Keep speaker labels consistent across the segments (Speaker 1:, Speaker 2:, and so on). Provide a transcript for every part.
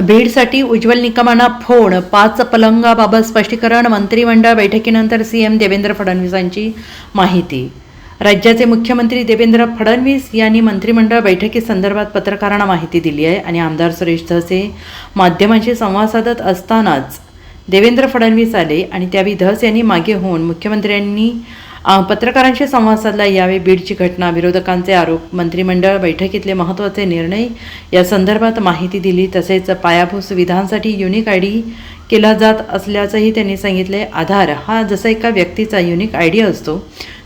Speaker 1: बीडसाठी उज्ज्वल निकमांना phone पाच पलंगाबाबत स्पष्टीकरण मंत्रिमंडळ बैठकीनंतर सीएम देवेंद्र फडणवीसांची माहिती. राज्याचे मुख्यमंत्री देवेंद्र फडणवीस यांनी मंत्रिमंडळ बैठकीसंदर्भात पत्रकारांना माहिती दिली आहे आणि आमदार सुरेश धसे माध्यमांशी संवाद साधत असतानाच देवेंद्र फडणवीस आले आणि त्यावेळी धस यांनी मागे होऊन मुख्यमंत्र्यांनी पत्रकारांशी संवाद साधला. यावेळी बीडची घटना विरोधकांचे आरोप मंत्रिमंडळ बैठकीतले महत्त्वाचे निर्णय या संदर्भात माहिती दिली. तसेच पायाभूत सुविधांसाठी युनिक आय डी केला जात असल्याचंही त्यांनी सांगितले. आधार हा जसा एका व्यक्तीचा युनिक आय डी असतो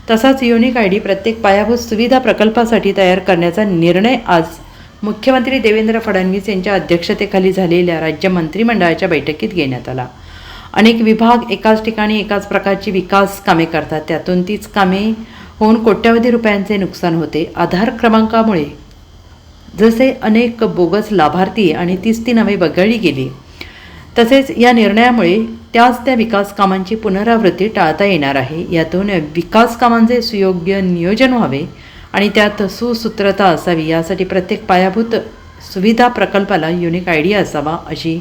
Speaker 1: तसाच युनिक आय डी प्रत्येक पायाभूत सुविधा प्रकल्पासाठी तयार करण्याचा निर्णय आज मुख्यमंत्री देवेंद्र फडणवीस यांच्या अध्यक्षतेखाली झालेल्या राज्य मंत्रिमंडळाच्या बैठकीत घेण्यात आला. अनेक विभाग एकाच ठिकाणी एकाच प्रकारची विकास कामे करतात. त्यातून तीच कामे होऊन कोट्यावधी रुपयांचे नुकसान होते. आधार क्रमांकामुळे जसे अनेक बोगस लाभार्थी आणि तीच ती नावे वगळली गेली तसेच या निर्णयामुळे त्याच त्या विकास कामांची पुनरावृत्ती टाळता येणार आहे. यातून विकास कामांचे सुयोग्य नियोजन व्हावे आणि त्यात सुसूत्रता असावी यासाठी प्रत्येक पायाभूत सुविधा प्रकल्पाला युनिक आयडिया असावा अशी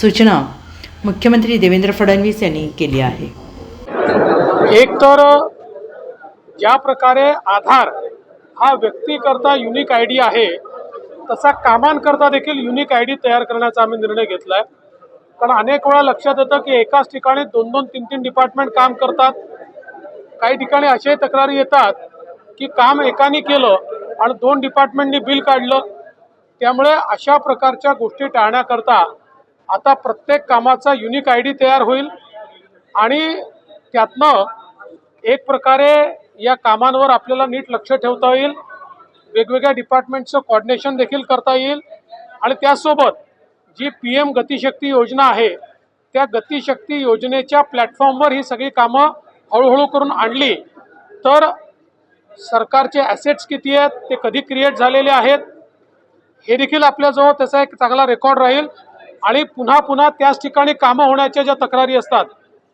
Speaker 1: सूचना मुख्यमंत्री देवेंद्र फडणवीस यांनी केली आहे.
Speaker 2: एक तर ज्या प्रकारे आधार हा व्यक्तीकरता युनिक आय डी आहे तसा कामांकरता देखील युनिक आय डी तयार करण्याचा आम्ही निर्णय घेतला आहे कारण अनेक वेळा लक्षात येतं की एकाच ठिकाणी दोन दोन तीन तीन डिपार्टमेंट काम करतात. काही ठिकाणी अशाही तक्रारी येतात की काम एकाने केलं आणि दोन डिपार्टमेंटनी बिल काढलं. त्यामुळे अशा प्रकारच्या गोष्टी टाळण्याकरता आता प्रत्येक कामाचा युनिक आय डी तयार होईल. आणि त्यातनं एक प्रकारे या कामांवर आपल्याला नीट लक्ष ठेवता येईल. वेगवेगळ्या डिपार्टमेंटचं कॉर्डिनेशन देखील करता येईल. आणि त्यासोबत जी पी एम गतिशक्ती योजना आहे त्या गतिशक्ती योजनेच्या प्लॅटफॉर्मवर ही सगळी कामं हळूहळू करून आणली. तर सरकारचे ॲसेट्स किती आहेत ते कधी क्रिएट झालेले आहेत हे देखील आपल्याजवळ त्याचा एक चांगला रेकॉर्ड राहील. आणि पुन्हा पुन्हा त्याच ठिकाणी कामं होण्याच्या ज्या तक्रारी असतात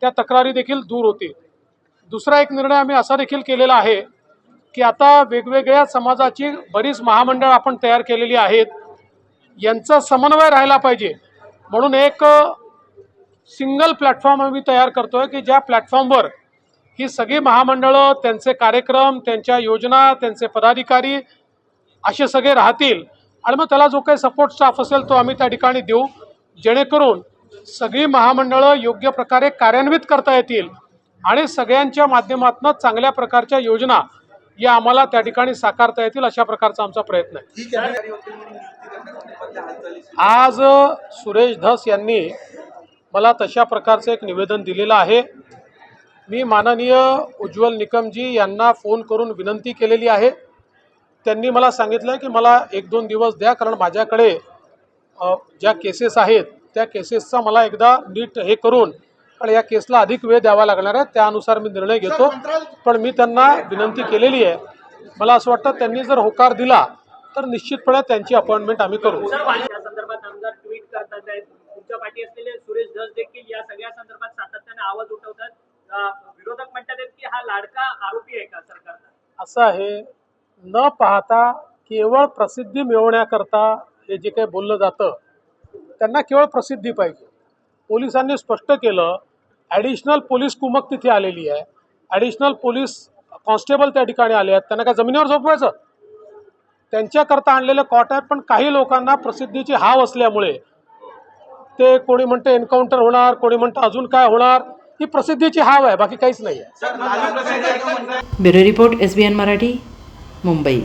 Speaker 2: त्या तक्रारी देखील दूर होतील. दुसरा एक निर्णय आम्ही असा देखील केलेला आहे की आता वेगवेगळ्या समाजाची बरीच महामंडळ आपण तयार केलेली आहेत. यांचा समन्वय राहिला पाहिजे. म्हणून एक सिंगल प्लॅटफॉर्म आम्ही तयार करतोय की ज्या प्लॅटफॉर्मवर ही सगळी महामंडळं त्यांचे कार्यक्रम त्यांच्या योजना त्यांचे पदाधिकारी असे सगळे राहतील. आणि मग त्याला जो काही सपोर्ट स्टाफ असेल तो आम्ही त्या ठिकाणी देऊ. जेणेकरून सगळी महामंडळं योग्य प्रकारे कार्यान्वित करता येतील आणि सगळ्यांच्या माध्यमातून चांगल्या प्रकारच्या योजना या आम्हाला त्या ठिकाणी साकारता येतील अशा प्रकारचा आमचा प्रयत्न आहे. आज सुरेश धस यांनी मला तशा प्रकारचं एक निवेदन दिलेलं आहे. मी माननीय उज्ज्वल निकमजी यांना फोन करून विनंती केलेली आहे. त्यांनी मला सांगितलं की मला एक दोन दिवस द्या कारण माझ्याकडे ज्या केसेस आहेत त्या केसेसचा मला एकदा नीट हे करून कारण या केसला अधिक वेळ द्यावा लागणार आहे त्यानुसार मी निर्णय घेतो. पण मी त्यांना विनंती केलेली आहे. मला असं वाटतं त्यांनी जर होकार दिला तर निश्चितपणे त्यांची अपॉइंटमेंट आम्ही करू.
Speaker 3: या संदर्भात आमदार ट्विट करतात आहेत. तुमच्या पाठी असलेले सुरेश धस देखील या सगळ्या संदर्भात सातत्याने आवाज उठवतात. अं, विरोधक म्हणतात आहेत की हा लाडका आरोपी आहे का सरकारचा?
Speaker 2: असं आहे न पाहता केवळ प्रसिद्धी मिळवण्याकरता हे जे काही बोललं जातं त्यांना केवळ प्रसिद्धी पाहिजे. पोलिसांनी स्पष्ट केलं ॲडिशनल पोलीस कुमक तिथे आलेली आहे. ॲडिशनल पोलीस कॉन्स्टेबल त्या ठिकाणी आले आहेत. त्यांना काय जमिनीवर झोपवायचं? त्यांच्याकरता आणलेले कॉट आहेत पण काही लोकांना प्रसिद्धीची हाव असल्यामुळे ते कोणी म्हणतं एन्काउंटर होणार कोणी म्हणतं अजून काय होणार ही प्रसिद्धीची हाव आहे बाकी काहीच नाही आहे.
Speaker 1: Bureau report S B N Marathi Mumbai.